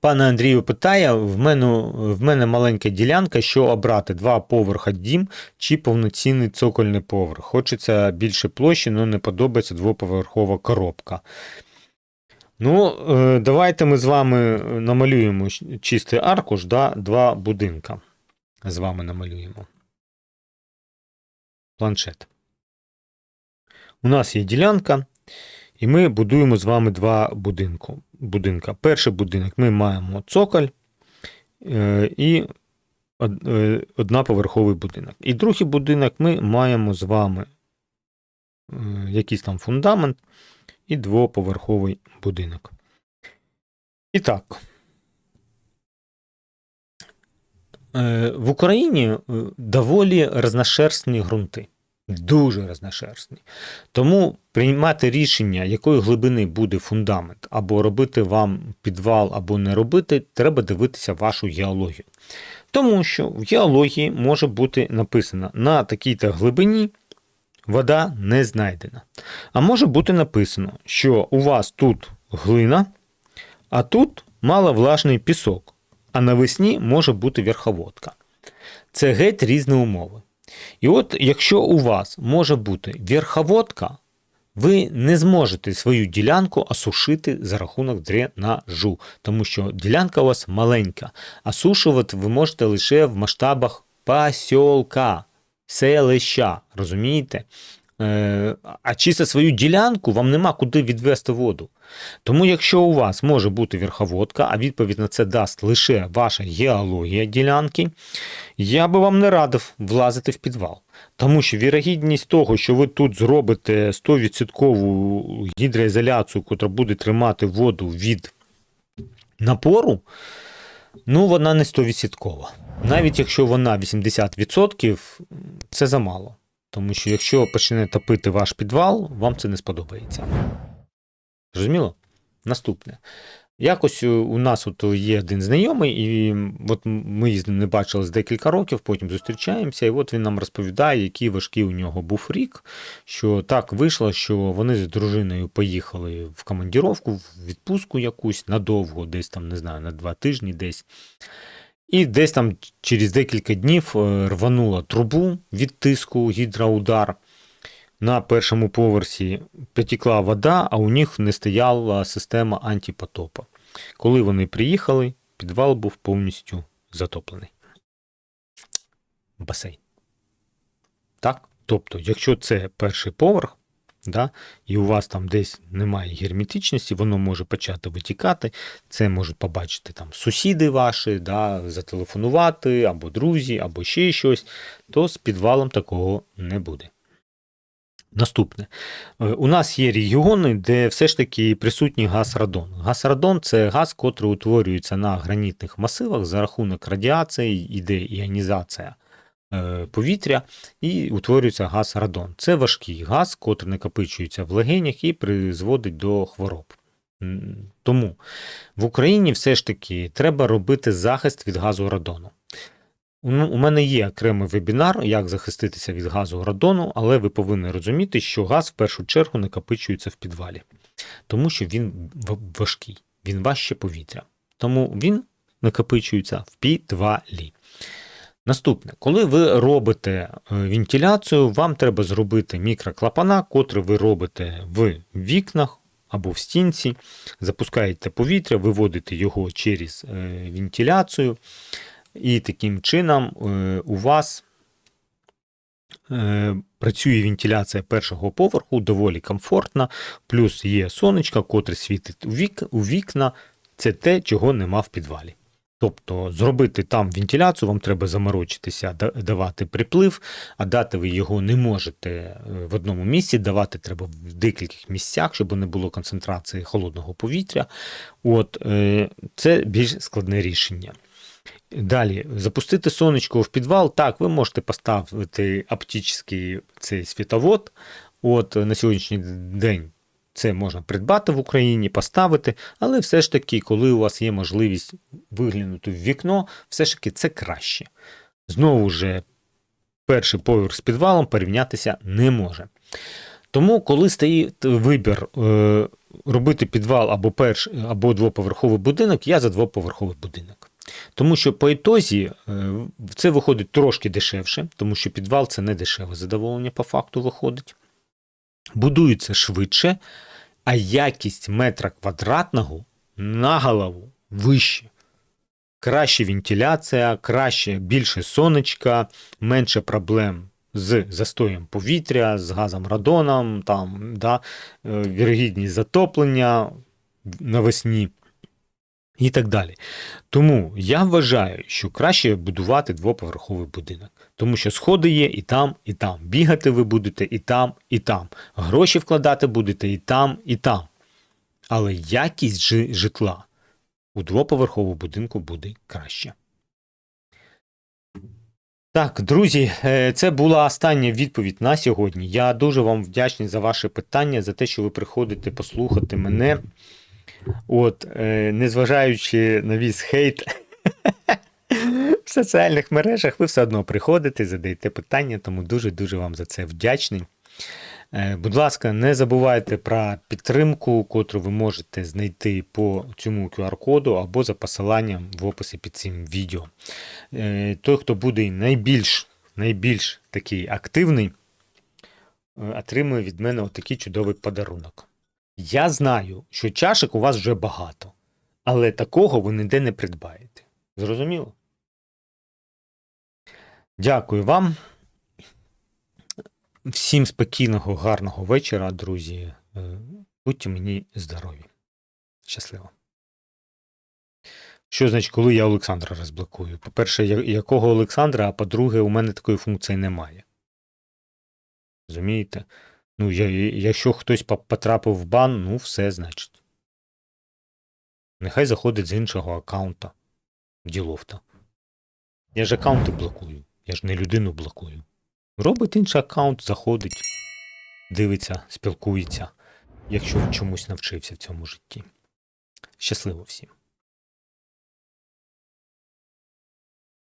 Пане Андрію питає: в мене, в мене маленька ділянка, що обрати: два поверха дім чи повноцінний цокольний поверх. Хочеться більше площі, але не подобається двоповерхова коробка. Ну, е, давайте ми з вами намалюємо чистий аркуш, да, два будинка. З вами намалюємо. Планшет. У нас є ділянка, і ми будуємо з вами два будинку, будинка. Перший будинок ми маємо цоколь е, і е, однаповерховий будинок. І другий будинок ми маємо з вами е, якийсь там фундамент і двоповерховий будинок. І так. В Україні доволі разношерстні ґрунти. Дуже разношерстні. Тому приймати рішення, якої глибини буде фундамент, або робити вам підвал, або не робити, треба дивитися вашу геологію. Тому що в геології може бути написано на такій-то глибині вода не знайдена. А може бути написано, що у вас тут глина, а тут маловлажний пісок, а навесні може бути верховодка. Це геть різні умови. І от якщо у вас може бути верховодка, ви не зможете свою ділянку осушити за рахунок дренажу, тому що ділянка у вас маленька. Осушувати ви можете лише в масштабах посілка, селища, розумієте? Е, А чисто свою ділянку вам нема куди відвести воду. Тому, якщо у вас може бути верховодка, а відповідь на це дасть лише ваша геологія ділянки, я би вам не радив влазити в підвал. Тому що вірогідність того, що ви тут зробите 100% гідроізоляцію, яка буде тримати воду від напору, ну вона не 100%. Навіть якщо вона 80%, це замало. Тому що якщо почне топити ваш підвал, вам це не сподобається. Зрозуміло? Наступне. Якось у- нас от є один знайомий, і от ми з ним не бачились декілька років, потім зустрічаємося, і от він нам розповідає, який важкий у нього був рік. Що так вийшло, що вони з дружиною поїхали в командіровку, в відпустку якусь надовго, десь там, не знаю, на два тижні десь. І десь там через декілька днів е, рванула трубу від тиску гідроудар. На першому поверсі потекла вода, а у них не стояла система антипотопа. Коли вони приїхали, підвал був повністю затоплений. Басейн. Так? Тобто, якщо це перший поверх, да, і у вас там десь немає герметичності, воно може почати витікати. Це можуть побачити там сусіди ваші, да, зателефонувати, або друзі, або ще щось, то з підвалом такого не буде. Наступне. Е, У нас є регіони, де все ж таки присутній газ радон. Газ радон це газ, котрий утворюється на гранітних масивах за рахунок радіації, іде іонізація повітря і утворюється газ радон. Це важкий газ, котрий накопичується в легенях і призводить до хвороб. Тому в Україні все ж таки треба робити захист від газу радону. У мене є окремий вебінар, як захиститися від газу радону, але ви повинні розуміти, що газ в першу чергу накопичується в підвалі, тому що він важкий, він важче повітря. Тому він накопичується в підвалі. Наступне, коли ви робите е, вентиляцію, вам треба зробити мікроклапана, котрі ви робите в вікнах або в стінці, запускаєте повітря, виводите його через е, вентиляцію. І таким чином е, у вас працює вентиляція першого поверху доволі комфортно, плюс є сонечко, котре світить у вікна. Це те, чого нема в підвалі. Тобто зробити там вентиляцію, вам треба заморочитися, давати приплив, а дати ви його не можете е, в одному місці, давати треба в декількох місцях, щоб не було концентрації холодного повітря. От, е, це більш складне рішення. Далі, запустити сонечко в підвал. Так, ви можете поставити оптичний цей світовод. От на сьогоднішній день це можна придбати в Україні, поставити, але все ж таки, коли у вас є можливість виглянути в вікно, все ж таки це краще. Знову ж, перший поверх з підвалом порівнятися не може. Тому, коли стоїть вибір е, робити підвал або перш, або двоповерховий будинок, я за двоповерховий будинок. Тому що по ітозі е, це виходить трошки дешевше, тому що підвал це не дешеве задоволення по факту виходить. Будується швидше, а якість метра квадратного на голову вище. Краще вентиляція, краще більше сонечка, менше проблем з застоєм повітря, з газом радоном, там, да, е, вірогідність затоплення навесні і так далі. Тому я вважаю, що краще будувати двоповерховий будинок, тому що сходи є і там, і там. Бігати ви будете і там, і там. Гроші вкладати будете і там, і там. Але якість житла у двоповерховому будинку буде краще. Так, друзі, е, це була остання відповідь на сьогодні. Я дуже вам вдячний за ваше питання, за те, що ви приходите послухати мене. От, е, незважаючи на весь хейт в соціальних мережах, ви все одно приходите, задаєте питання, тому дуже-дуже вам за це вдячний. Е, Будь ласка, не забувайте про підтримку, котру ви можете знайти по цьому QR-коду або за посиланням в описі під цим відео. Е, Той, хто буде найбільш, найбільш такий активний, е, отримує від мене отакий чудовий подарунок. Я знаю, що чашек у вас вже багато, але такого ви ніде не придбаєте. Зрозуміло? Дякую вам. Всім спокійного, гарного вечора, друзі. Е, Будьте мені здорові. Щасливо. Що значить, коли я Олександра розблокую? По-перше, якого Олександра, а по-друге, у мене такої функції немає. Розумієте? Ну, я, якщо хтось потрапив в бан, ну все, значить. Нехай заходить з іншого аккаунта. Діловта. Я ж аккаунти блокую. Я ж не людину блокую. Робить інший аккаунт, заходить, дивиться, спілкується, якщо чомусь навчився в цьому житті. Щасливо всім!